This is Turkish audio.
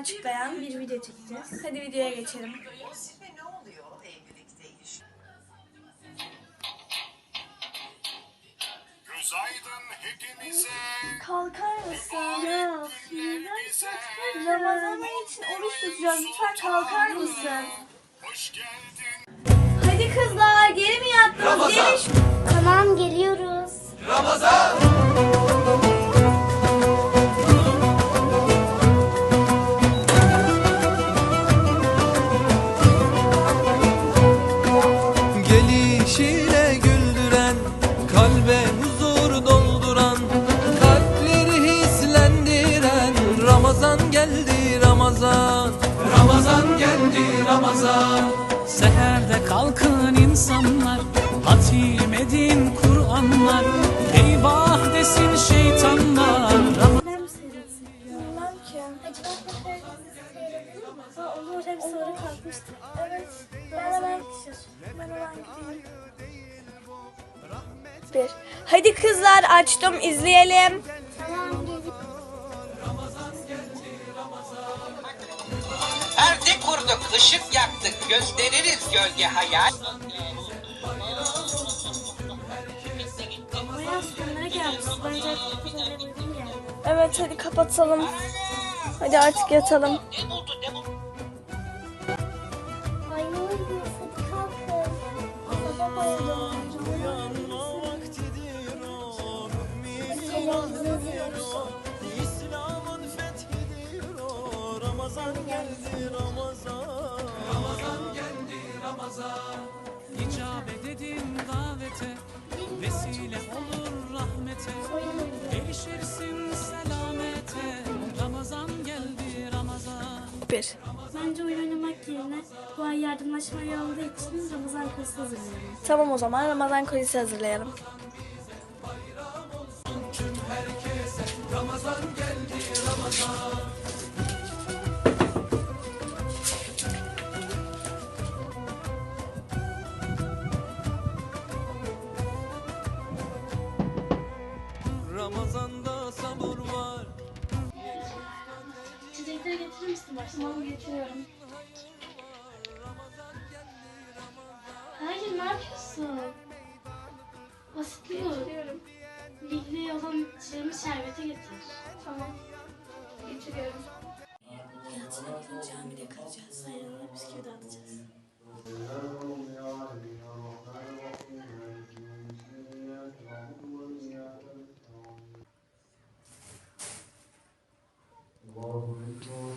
açıklayan bir video çekeceğiz. Hadi videoya geçelim. Hepinize. Kalkar mısın? Ramazan için oruç tutacağız. Lütfen kalkar mısın? Hoş geldin. Hadi kızlar geri mi yattınız? Ramazan geldi Ramazan. Ramazan geldi Ramazan. Seherde kalkın insanlar Hatim edin Kur'anlar Eyvah desin şeytanlar Ramazan olur hem sonra kalkmıştık. Evet. Ben hemen Ben hemen gideyim. Bir. Hadi kızlar açtım izleyelim. 19 ışık yaktık. Gösteririz gölge hayal. Evet hadi kapatalım. Hadi artık yatalım. Ne buldun? Ramazan geldi Ramazan. Ramazan geldi Ramazan. icabet edin davete Vesile olur rahmete Erişirsin selamete Ramazan geldi Ramazan Bir. Bence oyun oynamak yerine bu ay yardımlaşma olduğu için Ramazan konusu hazırlayalım. Tamam o zaman Ramazan kolisi hazırlayalım. Ramazan'da Çiçekleri getirir misin başta? Tamam getiriyorum. Hayır ne yapıyorsun? Basitliyor. Getiriyorum. Lifli olan çiçeğimi şerbete getir. Tamam. Getiriyorum. glory, glory.